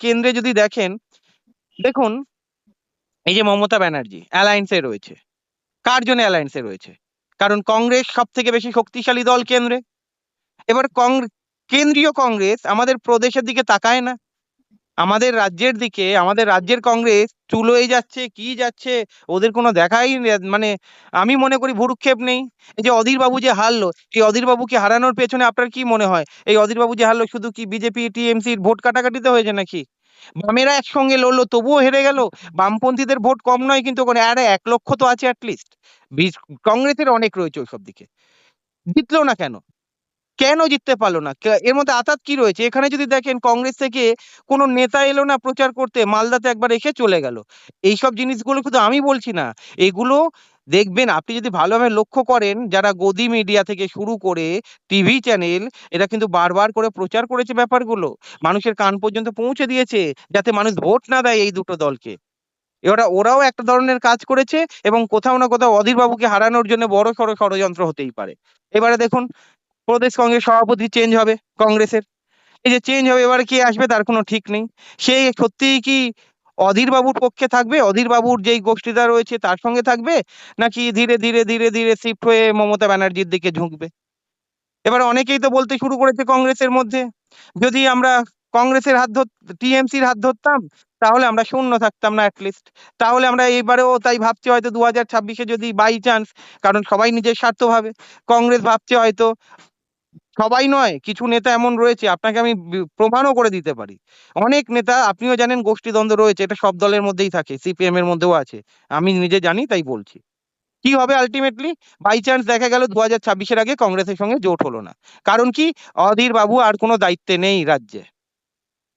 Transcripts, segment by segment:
কেন্দ্রে যদি দেখেন, দেখুন, এই যে মমতা ব্যানার্জি, অ্যালায়েন্সে রয়েছে। কার জন্য অ্যালায়েন্সে রয়েছে? কারণ কংগ্রেস সব থেকে বেশি শক্তিশালী দল কেন্দ্রে। এবার কংগ্রেস কেন্দ্রীয় কংগ্রেস আমাদের প্রদেশের দিকে তাকায় না। আমাদের রাজ্যের দিকে, আমাদের রাজ্যের কংগ্রেস চুলোয় যাচ্ছে, কি যাচ্ছে, ওদের কোনো দেখাই মানে আমি মনে করি ভুরুক্ষেপ নেই। এই যে অধীর বাবু যে হারলো, এই অধীর বাবুকে হারানোর পেছনে আপনার কি মনে হয়? এই অধীর বাবু যে হারলো, শুধু কি বিজেপি, টিএমসির ভোট কাটাকাটিতে হয়েছে নাকি? বামেরা একসঙ্গে লড়লো, তবুও হেরে গেল। বামপন্থীদের ভোট কম নয় কিন্তু ওখানে, আরে এক লক্ষ তো আছে অ্যাটলিস্ট কংগ্রেসের অনেক রয়েছে ওইসব দিকে। জিতলো না কেন? কেন জিততে পারল না? এর মধ্যে আতাত কি রয়েছে? এখানে যদি দেখেন কংগ্রেস থেকে কোনো নেতা এলো না প্রচার করতে, মালদাতে একবার এসে চলে গেল। এইসব জিনিসগুলো শুধু আমি বলছি না, এগুলো দেখবেন আপনি যদি ভালোভাবে লক্ষ্য করেন, যারা গদি মিডিয়া থেকে শুরু করে টিভি চ্যানেল, এরা কিন্তু বারবার করে প্রচার করেছে ব্যাপারগুলো। মানুষের কান পর্যন্ত পৌঁছে দিয়েছে, যাতে মানুষ ভোট না দেয় এই দুটো দলকে। এরা ওরাও একটা ধরনের কাজ করেছে এবং কোথাও না কোথাও অধীর বাবুকে হারানোর জন্য বড় সড় ষড়যন্ত্র হতেই পারে। এবারে দেখুন প্রদেশ কংগ্রেস সভাপতি চেঞ্জ হবে কংগ্রেসের। এই যে চেঞ্জ হবে, এবার কে আসবে তার কোনো ঠিক নেই। সে সত্যিই কি অধীর বাবুর পক্ষে থাকবে? অধীর বাবুর যেই গোষ্ঠীটা রয়েছে তার সঙ্গে থাকবে? নাকি ধীরে ধীরে ধীরে ধীরে শিফট হয়ে মমতা ব্যানার্জির দিকে ঝুঁকবে? এবার অনেকেই তো বলতে শুরু করেছে কংগ্রেসের মধ্যে, যদি আমরা কংগ্রেসের হাত ধর, টিএমসির হাত ধরতাম, তাহলে আমরা শূন্য থাকতাম না অ্যাটলিস্ট তাহলে আমরা এইবারেও তাই ভাবছি হয়তো দু হাজার ছাব্বিশে যদি বাই চান্স কারণ সবাই নিজের স্বার্থ ভাবে কংগ্রেস ভাবছে হয়তো সবাই নয়, কিছু নেতা এমন রয়েছে, আপনাকে আমি প্রমাণও করে দিতে পারি। অনেক নেতা, আপনিও জানেন গোষ্ঠীদ্বন্দ্ব রয়েছে, এটা সব দলের মধ্যেই থাকে সিপিএম এর মধ্যেও আছে। আমি নিজে জানি, তাই বলছি। কি হবে আলটিমেটলি বাই চান্স দেখা গেল দু হাজার ছাব্বিশের আগে কংগ্রেসের সঙ্গে জোট হলো না। কারণ কি? অধীর বাবু আর কোনো দায়িত্বে নেই রাজ্যে।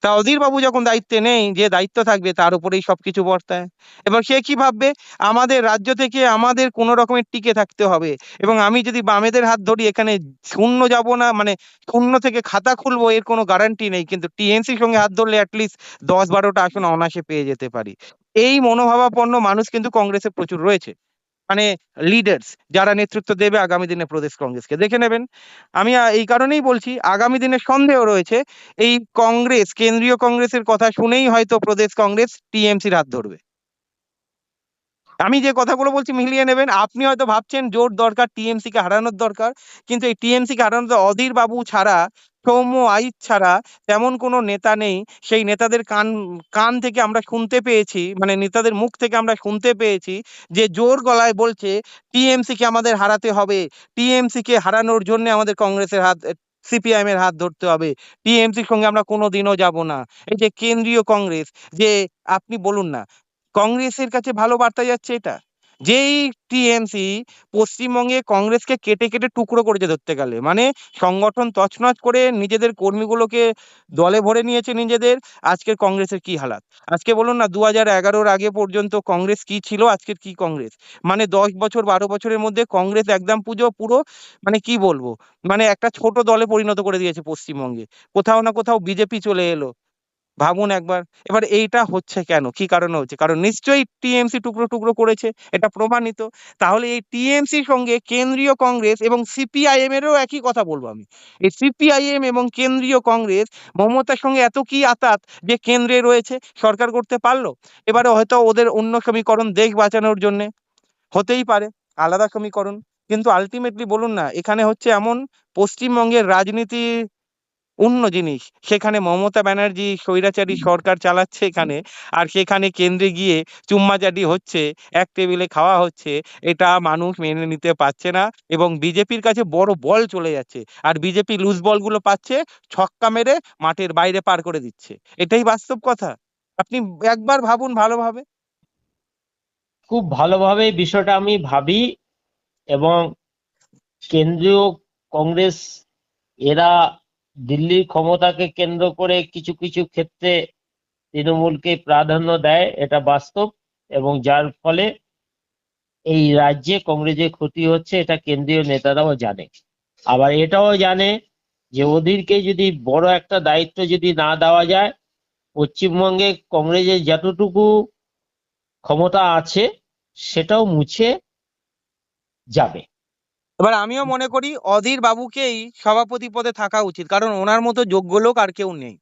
তা অধীর বাবু যখন দায়িত্বে নেই, যে দায়িত্ব থাকবে তার উপরেই সবকিছু বর্তায়। এবার সে কি ভাববে? আমাদের রাজ্য থেকে আমাদের কোনো রকমের টিকে থাকতে হবে। এবং আমি যদি বামেদের হাত ধরি, এখানে শূন্য যাব না মানে শূন্য থেকে খাতা খুলবো, এর কোনো গ্যারান্টি নেই। কিন্তু টিএমসির সঙ্গে হাত ধরলে অ্যাটলিস্ট দশ বারোটা আসন অনায়াসে পেয়ে যেতে পারি। এই মনোভাবাপন্ন মানুষ কিন্তু কংগ্রেসে প্রচুর রয়েছে। মানে লিডার্স যারা নেতৃত্ব দেবে আগামী দিনে প্রদেশ কংগ্রেসকে। দেখে নেবেন, আমি এই কারণেই বলছি, আগামী দিনে সন্দেহ রয়েছে, এই কংগ্রেস, কেন্দ্রীয় কংগ্রেসের কথা শুনেই হয়তো প্রদেশ কংগ্রেস টিএমসির হাত ধরবে। আমি যে কথাগুলো বলছি মিলিয়ে নেবেন, আপনি হয়তো ভাবছেন জোর দরকার টিএমসি কে হারানোর দরকার, কিন্তু এই টিএমসি কে হারানোর অধীর বাবু ছাড়া সৌম্য আইচ ছাড়া তেমন কোনো নেতা নেই। সেই নেতাদের কান কান থেকে আমরা শুনতে পেয়েছি মানে নেতাদের মুখ থেকে আমরা শুনতে পেয়েছি যে জোর গলায় বলছে টিএমসি কে আমাদের হারাতে হবে। টিএমসি কে হারানোর জন্য আমাদের কংগ্রেসের হাত সিপিআইএম এর হাত ধরতে হবে। টিএমসির সঙ্গে আমরা কোনোদিনও যাব না। এই যে কেন্দ্রীয় কংগ্রেস, যে আপনি বলুন না, কংগ্রেসের কাছে ভালো বার্তা যাচ্ছে এটা? যেই টিএমসি পশ্চিমবঙ্গে কংগ্রেসকে কেটে কেটে টুকরো করেছে ধরতে গেলে। মানে সংগঠন তছনছ করে নিজেদের কর্মীগুলোকে দলে ভরে নিয়েছে নিজেদের, আজকের কংগ্রেসের কি হালাত? আজকে বলুন না দু হাজার আগে পর্যন্ত কংগ্রেস কি ছিল, আজকের কি কংগ্রেস? মানে দশ বছর, বারো বছরের মধ্যে কংগ্রেস একদম পুজো পুরো মানে কি বলব? মানে একটা ছোট দলে পরিণত করে দিয়েছে পশ্চিমবঙ্গে। কোথাও না কোথাও বিজেপি চলে এলো। ভাবুন একবার। এবার এইটা হচ্ছে কেন? কি কারণে হচ্ছে? কারণ নিশ্চয়ই টিএমসি টুকরো টুকরো করেছে, এটা প্রমাণিত। তাহলে এই টিএমসির সঙ্গে কেন্দ্রীয় কংগ্রেস এবং সিপিআইএম এরও একই কথা বলব আমি। এই সিপিআইএম এবং কেন্দ্রীয় কংগ্রেস মমতার সঙ্গে এত কি আতাত যে কেন্দ্রে রয়েছে, সরকার করতে পারল? এবারে হয়তো ওদের অন্য সমীকরণ দেশ বাঁচানোর জন্যে হতেই পারে, আলাদা সমীকরণ। কিন্তু আলটিমেটলি বলুন না, এখানে হচ্ছে এমন পশ্চিমবঙ্গের রাজনীতি অন্য জিনিস। সেখানে মমতা ব্যানার্জি স্বৈরাচারী সরকার চালাচ্ছে এখানে আর সেখানে কেন্দ্রে গিয়ে চুম্মাচাটি হচ্ছে এক টেবিলে খাওয়া হচ্ছে এটা মানুষ মেনে নিতে পারছে না এবং বিজেপির কাছে বড় বল চলে যাচ্ছে আর বিজেপি লুজ বলগুলো পাচ্ছে ছক্কা মেরে মাঠের বাইরে পার করে দিচ্ছে। এটাই বাস্তব কথা। আপনি একবার ভাবুন ভালোভাবে। খুব ভালোভাবে এই বিষয়টা আমি ভাবি এবং কেন্দ্রীয় কংগ্রেস এরা দিল্লির ক্ষমতাকে কেন্দ্র করে কিছু কিছু ক্ষেত্রে তৃণমূলকে প্রাধান্য দেয়, এটা বাস্তব, এবং যার ফলে এই রাজ্যে কংগ্রেসের ক্ষতি হচ্ছে, এটা কেন্দ্রীয় নেতারাও জানে। আবার এটাও জানে যে ওদেরকে যদি বড় একটা দায়িত্ব যদি না দেওয়া যায়, পশ্চিমবঙ্গে কংগ্রেসের যতটুকু ক্ষমতা আছে, সেটাও মুছে যাবে। এবার আমিও মনে করি অধীর বাবুকেই সভাপতি পদে থাকা উচিত কারণ ওনার মতো যোগ্য লোক আর কেউ নেই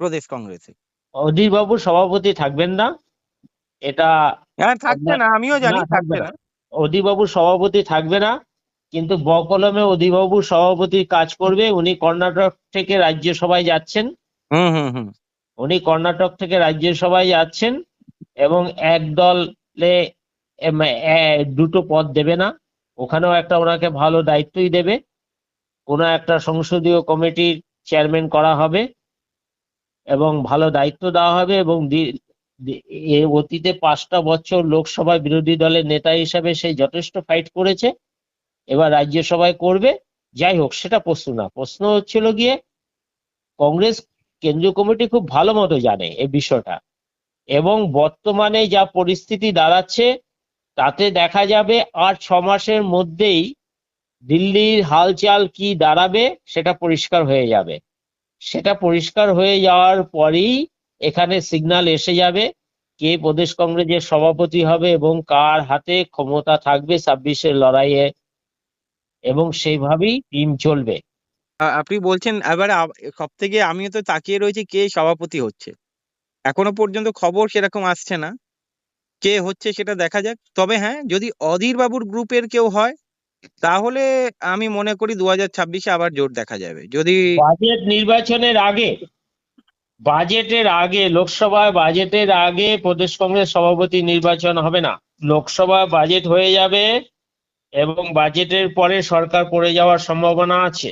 প্রদেশ কংগ্রেসে। অধীর বাবু সভাপতি থাকবেন না এটা হ্যাঁ থাকছে না আমিও জানি থাকবে না। অধিবাবু সভাপতি থাকবে না কিন্তু বকলমে অধিবাবু সভাপতি কাজ করবে উনি কর্ণাটক থেকে রাজ্যসভায় যাচ্ছেন। হুম হুম হুম। উনি কর্ণাটক থেকে রাজ্যসভায় যাচ্ছেন এবং এক দলে দুটো পদ দেবে না। ওখানেও একটা ওনাকে ভালো দায়িত্বই দেবে। কোনো একটা সংসদীয় কমিটির চেয়ারম্যান করা হবে এবং ভালো দায়িত্ব দেওয়া হবে এবং অতীতে পাঁচটা বছর লোকসভায় বিরোধী দলের নেতা হিসাবে সে যথেষ্ট ফাইট করেছে। এবার রাজ্যসভায় করবে। যাই হোক, সেটা প্রশ্ন না। প্রশ্ন হচ্ছিল গিয়ে, কংগ্রেস কেন্দ্রীয় কমিটি খুব ভালো মতো জানে এই বিষয়টা এবং বর্তমানে যা পরিস্থিতি দাঁড়াচ্ছে তাতে দেখা যাবে আর ছ মাসের মধ্যেই দিল্লির হালচাল কি দাঁড়াবে সেটা পরিষ্কার হয়ে যাবে। সেটা পরিষ্কার হয়ে যাওয়ার পরেই এখানে সিগন্যাল এসে যাবে কে প্রদেশ কংগ্রেসের সভাপতি হবে এবং কার হাতে ক্ষমতা থাকবে ছাব্বিশের লড়াইয়ে এবং সেইভাবেই টিম চলবে। আপনি বলছেন এবারে সব থেকে আমিও তো তাকিয়ে রয়েছি কে সভাপতি হচ্ছে। এখনও পর্যন্ত খবর সেরকম আসছে না। কে হচ্ছে সেটা দেখা যাক। তবে হ্যাঁ যদি অধীর বাবুর গ্রুপের কেউ হয়, তাহলে আমি মনে করি দু হাজার ছাব্বিশে আবার জোট দেখা যাবে। যদি বাজেট নির্বাচনের আগে, বাজেটের আগে, লোকসভায় বাজেটের আগে প্রদেশ কংগ্রেস সভাপতি নির্বাচন হবে না। লোকসভা বাজেট হয়ে যাবে এবং বাজেটের পরে সরকার পড়ে যাওয়ার সম্ভাবনা আছে।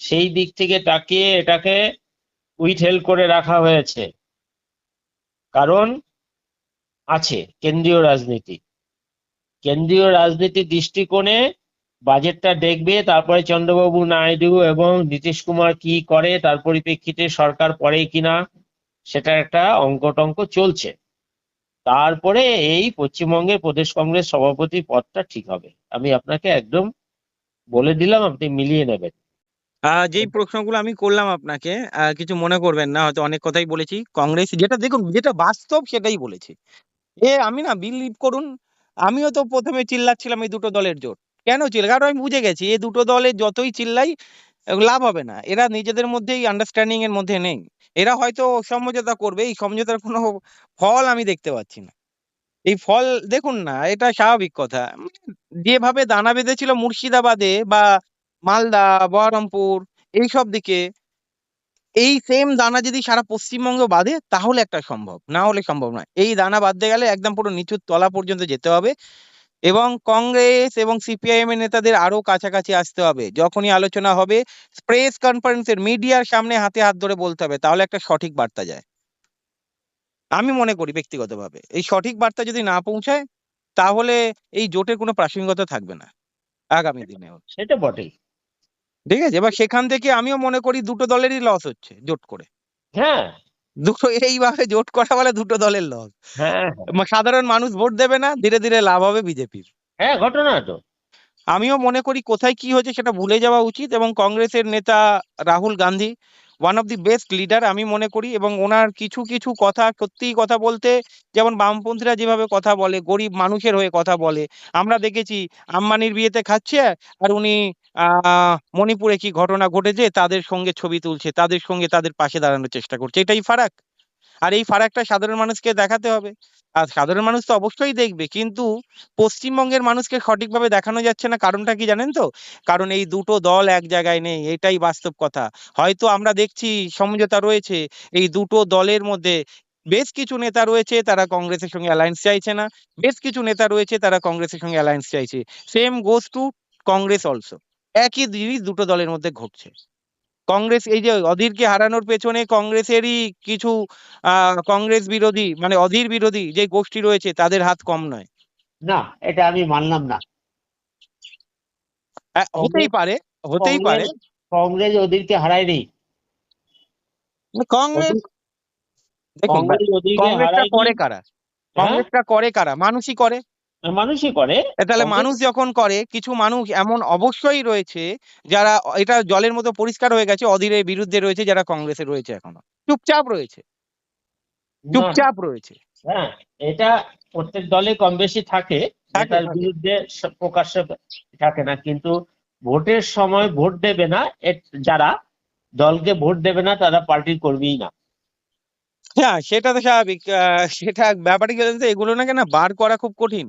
সেই দিক থেকে তাকিয়ে এটাকে উইথহেল্ড করে রাখা হয়েছে। কারণ আছে, কেন্দ্রীয় রাজনীতি। কেন্দ্রীয় রাজনীতির দৃষ্টিকোণে বাজেটটা দেখবে, তারপরে চন্দ্রবাবু নাইডু এবং নীতিশ কুমার কি করে, তার পরিপ্রেক্ষিতে সরকার পড়ে কিনা সেটা একটা অঙ্ক টঙ্ক চলছে। তারপরে এই পশ্চিমবঙ্গের প্রদেশ কংগ্রেস সভাপতি পদটা ঠিক হবে। আমি আপনাকে একদম বলে দিলাম, আপনি মিলিয়ে নেবেন। যেই প্রশ্নগুলো আমি করলাম আপনাকে কিছু মনে করবেন না, হয়তো অনেক কথাই বলেছি। কংগ্রেস যেটা দেখুন, যেটা বাস্তব সেটাই বলেছি। এ আমি না বিলিভ করুন, আমিও তো প্রথমে চিল্লাচ্ছিলাম এই দুটো দলের জোট। কেন চিল্লা? কারণ আমি বুঝে গেছি, এই দুটো দলে যতই চিল্লাই, লাভ হবে না। এরা নিজেদের মধ্যেই আন্ডারস্ট্যান্ডিং এর মধ্যে নেই। এরা হয়তো সমঝোতা করবে, এই সমঝোতার কোনো ফল আমি দেখতে পাচ্ছি না। এই ফল, দেখুন না, এটা স্বাভাবিক কথা। যেভাবে দানা বেঁধেছিল মুর্শিদাবাদে বা মালদা, বহরমপুর, এইসব দিকে এই সেম দানা যদি সারা পশ্চিমবঙ্গ বাঁধে, তাহলে একটা সম্ভব। না হলে সম্ভব নয়। এই দানা বাঁধতে গেলে একদম পুরো নিচুর তলা পর্যন্ত যেতে হবে এবং কংগ্রেস এবং সিপিআইএম এর নেতাদের আরও কাছাকাছি আসতে হবে। যখনই আলোচনা হবে প্রেস কনফারেন্সের মিডিয়ার সামনে হাতে হাত ধরে বলতে হবে, তাহলে একটা সঠিক বার্তা যায়। আমি মনে করি ব্যক্তিগতভাবে। এই সঠিক বার্তা যদি না পৌঁছায়, তাহলে এই জোটের কোনো প্রাসঙ্গিকতা থাকবে না। আগামী দিনে সেটা বটেই। ঠিক আছে? এবার সেখান থেকে আমিও মনে করি দুটো দলেরই লস হচ্ছে জোট করে। হ্যাঁ। দুটো এইভাবে জোট করা বলে দুটো দলের লস হ্যাঁ। সাধারণ মানুষ ভোট দেবে না ধীরে ধীরে লাভ হবে বিজেপির। হ্যাঁ ঘটনা তো। আমিও মনে করি কোথায় কি হয়েছে সেটা ভুলে যাওয়া উচিত এবং কংগ্রেসের নেতা Rahul Gandhi one of the best leader আমি মনে করি এবং ওনার কিছু কিছু কথা সত্যিই কথা বলতে যেমন বামপন্থীরা যেভাবে কথা বলে, গরিব মানুষের হয়ে কথা বলে। আমরা দেখেছি আম্বানির বিয়েতে খাচ্ছে আর উনি মণিপুরে কি ঘটনা ঘটেছে তাদের সঙ্গে ছবি তুলছে, তাদের সঙ্গে তাদের পাশে দাঁড়ানোর চেষ্টা করছে। এটাই ফারাক। আর এই ফারাকটা সাধারণ মানুষকে দেখাতে হবে। আর সাধারণ মানুষ তো অবশ্যই দেখবে, কিন্তু পশ্চিমবঙ্গের মানুষকে সঠিকভাবে দেখানো যাচ্ছে না। কারণটা কি জানেন তো? কারণ এই দুটো দল এক জায়গায় নেই, এটাই বাস্তব কথা। হয়তো আমরা দেখছি সমঝোতা রয়েছে, এই দুটো দলের মধ্যে বেশ কিছু নেতা রয়েছে, তারা কংগ্রেসের সঙ্গে অ্যালায়েন্স চাইছে না। বেশ কিছু নেতা রয়েছে, তারা কংগ্রেসের সঙ্গে অ্যালায়েন্স চাইছে। Same goes to Congress also একই জিনিস দুটো দলের মধ্যে ঘটছে। কংগ্রেস এই যে অধীরকে হারানোর পেছনে কংগ্রেসেরই কিছু কংগ্রেস বিরোধী মানে অধীর বিরোধী যে গোষ্ঠী রয়েছে তাদের হাত কম নয়। না এটা আমি মানলাম না। হতেই পারে হতেই পারে। কংগ্রেস ওদেরকে হারায়নি। কংগ্রেস কংগ্রেসটা করে কারা? হ্যাঁ? কংগ্রেসটা করে কারা? মানুষই করে। মানুষই করে তাহলে মানুষ যখন করে কিছু মানুষ এমন অবশ্যই রয়েছে যারা এটা জলের মতো পরিষ্কার হয়ে গেছে অধীরের বিরুদ্ধে রয়েছে যারা কংগ্রেসে রয়েছে এখনও। চুপচাপ রয়েছে। চুপচাপ রয়েছে। হ্যাঁ এটা প্রত্যেক দলে কম বেশি থাকে তার বিরুদ্ধে প্রকাশ্যে থাকে না কিন্তু ভোটের সময় ভোট দেবে না যারা দলকে ভোট দেবে না তারা পার্টির কর্মীই না। হ্যাঁ সেটা তো স্বাভাবিক। সেটা ব্যাপারটা কি বলতো এগুলো নাকি না বার করা খুব কঠিন,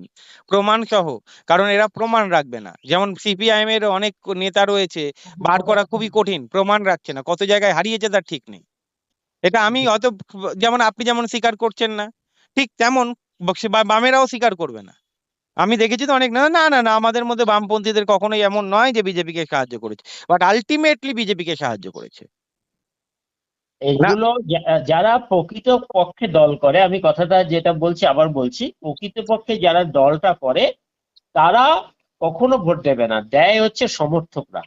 প্রমাণ সহ। কারণ এরা প্রমাণ রাখবে না। যেমন সিপিআইএম এর অনেক নেতা রয়েছে, বার করা খুবই কঠিন, প্রমাণ রাখছে না। কত জায়গায় হারিয়েছে তার ঠিক নেই। এটা আমি অত যেমন আপনি যেমন স্বীকার করছেন না, ঠিক তেমন বামেরাও স্বীকার করবে না। আমি দেখেছি তো অনেক, না না না না, আমাদের মধ্যে বামপন্থীদের কখনোই এমন নয় যে বিজেপিকে সাহায্য করেছে, বাট আলটিমেটলি বিজেপিকে সাহায্য করেছে। এগুলো যারা প্রকৃত পক্ষে দল করে, আমি কথাটা যেটা বলছি, আবার বলছি প্রকৃত পক্ষে যারা দলটা করে, তারা কখনো ভোট দেবে না। দেয় হচ্ছে সমর্থকরা।